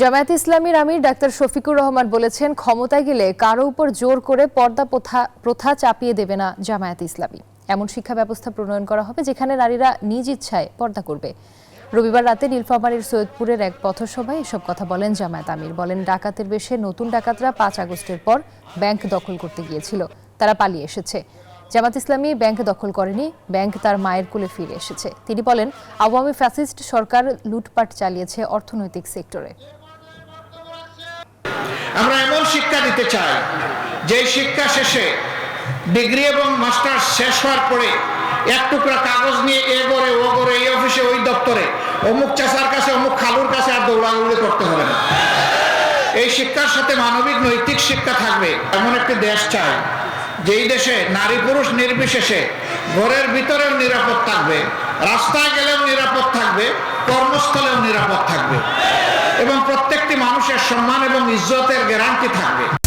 জামায়াত ইসলামীর আমির ডাক্তার শফিকুর রহমান বলেছেন, ক্ষমতায় গেলে কারও উপর জোর করে পর্দা প্রথা চাপিয়ে দেবে না জামায়াত ইসলামী। এমন শিক্ষা ব্যবস্থা প্রণয়ন করা হবে যেখানে নারীরা নিজ ইচ্ছায় পর্দা করবে। রবিবার রাতে নীলফামারীর সৈয়দপুরের এক পথসভায় এসব কথা বলেন জামায়াত আমির। বলেন, ডাকাতের বেশে নতুন ডাকাতরা পাঁচ আগস্টের পর ব্যাংক দখল করতে গিয়েছিল। তারা পালিয়ে এসেছে। জামাত ইসলামী ব্যাংক দখল করেনি, ব্যাংক তার মায়ের কোলে ফিরে এসেছে। তিনি বলেন, আওয়ামী ফ্যাসিস্ট সরকার লুটপাট চালিয়েছে অর্থনৈতিক সেক্টরে। আমরা এমন শিক্ষা দিতে চাই যে শিক্ষা শেষে ডিগ্রি এবং মাস্টার্স শেষ হওয়ার পরে এক টুকরা কাগজ নিয়ে এ করে ও করে এই অফিসে, ওই দপ্তরে, অমুক চাষার কাছে, অমুক খালুর কাছে আর দৌড়াদৌড়ি করতে হবে না। এই শিক্ষার সাথে মানবিক, নৈতিক শিক্ষা থাকবে, এমন একটি দেশ চাই যেই দেশে নারী পুরুষ নির্বিশেষে ঘরের ভিতরেও নিরাপদ থাকবে, রাস্তায় গেলেও নিরাপদ থাকবে, কর্মস্থলেও নিরাপদ থাকবে এবং প্রত্যেকটি মানুষের সম্মান এবং ইজ্জতের গ্যারান্টি থাকবে।